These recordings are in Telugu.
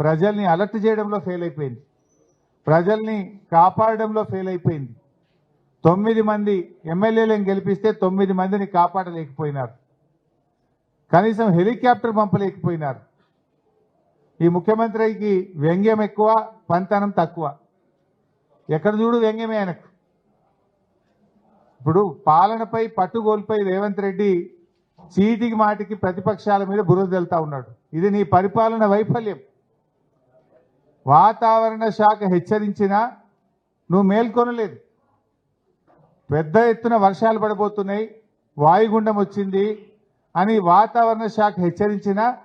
ప్రజల్ని అలర్ట్ చేయడంలో ఫెయిల్ అయిపోయింది. ప్రజల్ని కాపాడడంలో ఫెయిల్ అయిపోయింది. తొమ్మిది మంది ఎమ్మెల్యేలను గెలిపిస్తే తొమ్మిది మందిని కాపాడలేకపోయినారు. కనీసం హెలికాప్టర్ పంపలేకపోయినారు. ఈ ముఖ్యమంత్రికి వ్యంగ్యం ఎక్కువ పంతనం తక్కువ. ఎక్కడ చూడు వ్యంగ్యమే ఆయనకు. ఇప్పుడు పాలనపై పట్టుగోలుపై రేవంత్ రెడ్డి చీటికి మాటికి ప్రతిపక్షాల మీద బురద వెళ్తా ఉన్నాడు. ఇది నీ పరిపాలన వైఫల్యం. వాతావరణ శాఖ హెచ్చరించినా నువ్వు మేల్కొనలేదు. పెద్ద ఎత్తున వర్షాలు పడబోతున్నాయి వాయుగుండం వచ్చింది అని వాతావరణ శాఖ హెచ్చరించినా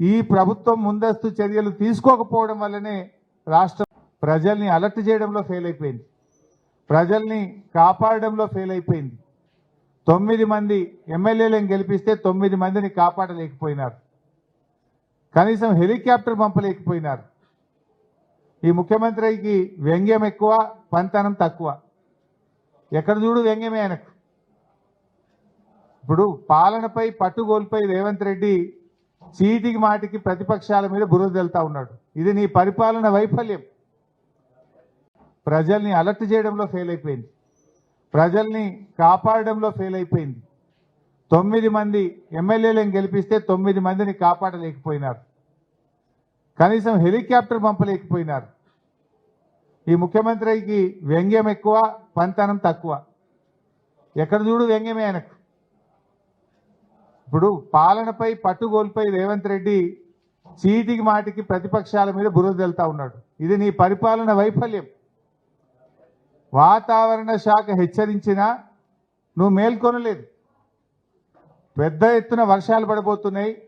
ఈ ప్రభుత్వం ముందస్తు చర్యలు తీసుకోకపోవడం వల్లనే రాష్ట్రం ప్రజల్ని అలర్ట్ చేయడంలో ఫెయిల్ అయిపోయింది. ప్రజల్ని కాపాడడంలో ఫెయిల్ అయిపోయింది. తొమ్మిది మంది ఎమ్మెల్యేలను గెలిపిస్తే తొమ్మిది మందిని కాపాడలేకపోయినారు. కనీసం హెలికాప్టర్ పంపలేకపోయినారు. ఈ ముఖ్యమంత్రికి వ్యంగ్యం ఎక్కువ పంతనం తక్కువ. ఎక్కడ చూడు వ్యంగ్యమే ఆయనకు. ఇప్పుడు పాలనపై పట్టుగోలుపై రేవంత్ రెడ్డి చీటికి మాటికి ప్రతిపక్షాల మీద బురద వెళ్తా ఉన్నాడు. ఇది నీ పరిపాలన వైఫల్యం. ప్రజల్ని అలర్ట్ చేయడంలో ఫెయిల్ అయిపోయింది. ప్రజల్ని కాపాడడంలో ఫెయిల్ అయిపోయింది. తొమ్మిది మంది ఎమ్మెల్యేలను గెలిపిస్తే తొమ్మిది మందిని కాపాడలేకపోయినారు. కనీసం హెలికాప్టర్ పంపలేకపోయినారు. ఈ ముఖ్యమంత్రికి వ్యంగ్యం ఎక్కువ పంతనం తక్కువ. ఎక్కడ చూడు వ్యంగ్యమే ఆయనకు. ఇప్పుడు పాలనపై పట్టుగోలుపై రేవంత్ రెడ్డి చీటికి మాటికి ప్రతిపక్షాల మీద బురద వెళ్తా ఉన్నాడు. ఇది నీ పరిపాలన వైఫల్యం. వాతావరణ శాఖ హెచ్చరించినా నువ్వు మేల్కొనలేదు. పెద్ద ఎత్తున వర్షాలు పడబోతున్నాయి.